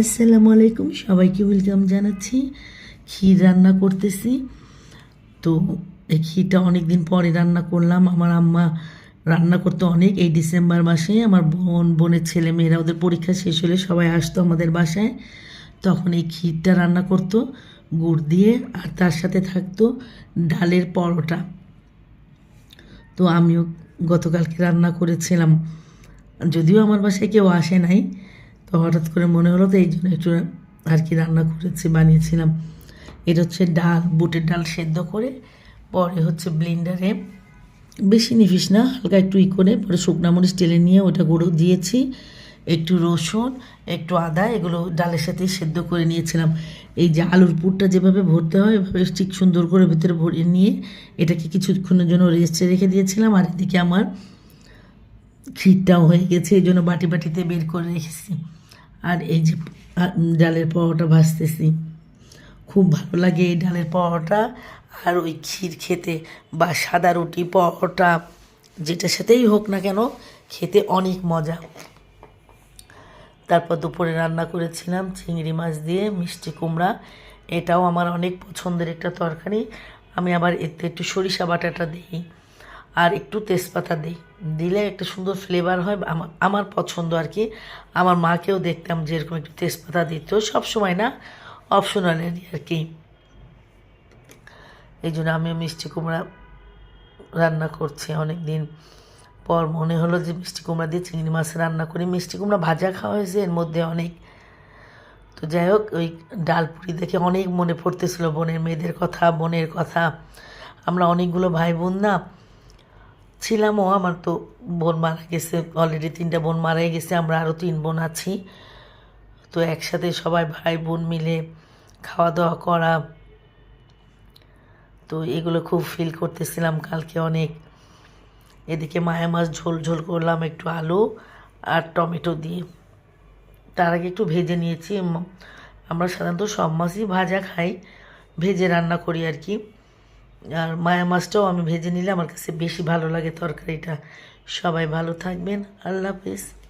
আসসালামু আলাইকুম সবাইকে ওয়েলকাম জানাচ্ছি। ক্ষীর রান্না করতেছি। তো এই ক্ষীরটা অনেক দিন পরে রান্না করলাম। আমার আম্মা রান্না করতে অনেক এই ডিসেম্বর মাসে। আমার বোন, বোনের ছেলে মেয়েরা ওদের পরীক্ষা শেষ হলে সবাই আসতো আমাদের বাসায়। তখন এই ক্ষীরটা রান্না করতো, গুড় দিয়ে, আর তার সাথে থাকতো ডালের পরোটা। তো আমিও গতকালকে রান্না করেছিলাম। যদিও আমার বাসায় কেউ আসে নাই তো হঠাৎ করে মনে হলো তো এই জন্য একটু আর কি রান্না করেছি, বানিয়েছিলাম। এটা হচ্ছে ডাল, বুটের ডাল সেদ্ধ করে, পরে হচ্ছে ব্লেন্ডারে বেশি নিফিস না, হালকা একটু ই করে, পরে শুকনা মরিচ টেলে নিয়ে ওটা গুঁড়ো দিয়েছি। একটু রসুন, একটু আদা, এগুলো ডালের সাথে সেদ্ধ করে নিয়েছিলাম। এই যে আলুর পুরটা যেভাবে ভরতে হয় এভাবে ঠিক সুন্দর করে ভেতরে ভরে নিয়ে এটাকে কিছুক্ষণের জন্য রেস্টে রেখে দিয়েছিলাম। আর এদিকে আমার ক্ষীরটাও হয়ে গেছে, এই জন্য বাটি বাটিতে বের করে রেখেছি। আর এই যে ডালের পরোটা ভাজতেছি। খুব ভালো লাগে এই ডালের পরোটা। আর ওই ক্ষীর খেতে বা সাদা রুটি পরোটা, যেটার সাথেই হোক না কেন, খেতে অনেক মজা। তারপর দুপুরে রান্না করেছিলাম চিংড়ি মাছ দিয়ে মিষ্টি কুমড়া। এটাও আমার অনেক পছন্দের একটা তরকারি। আমি আবার এতে একটু সরিষা বাটাটা দিই। আর একটু তেজপাতা দিই। দিলে একটা সুন্দর ফ্লেভার হয় আমার আমার পছন্দ আর কি। আমার মাকেও দেখতাম যে এরকম একটু তেজপাতা দিত। সব সময় না অপশনালি আর কি। এই জন্য আমিও মিষ্টি কুমড়া রান্না করছি অনেক দিন পর। মনে হলো যে মিষ্টি কুমড়া দিয়ে চিংড়ি মাছ রান্না করি। মিষ্টি কুমড়া ভাজা খাওয়া হয়েছে, এর মধ্যে অনেক। তো যাই হোক, ওই ডাল পুরি দেখে অনেক মনে পড়তেছিল বোনের মেয়েদের কথা, বোনের কথা। আমরা অনেকগুলো ভাই বোন না ছিলামও, আমার তো বোন মারা গেছে অলরেডি তিনটা বোন মারাই গেছে, আমরা আরও তিন বোন আছি। তো একসাথে সবাই ভাই বোন মিলে খাওয়া দাওয়া করা। তো এগুলো খুব ফিল করতেছিলাম কালকে অনেক। এদিকে মায়া মাছ ঝোল ঝোল করলাম একটু আলু আর টমেটো দিয়ে। তার আগে একটু ভেজে নিয়েছি। আমরা সাধারণত সব মাছই ভাজা খাই, ভেজে রান্না করি আর কি। আর মায়া মাছটাও আমি ভেজে নিলে আমার কাছে বেশি ভালো লাগে তরকারিটা। সবাই ভালো থাকবেন। আল্লাহ হাফিজ।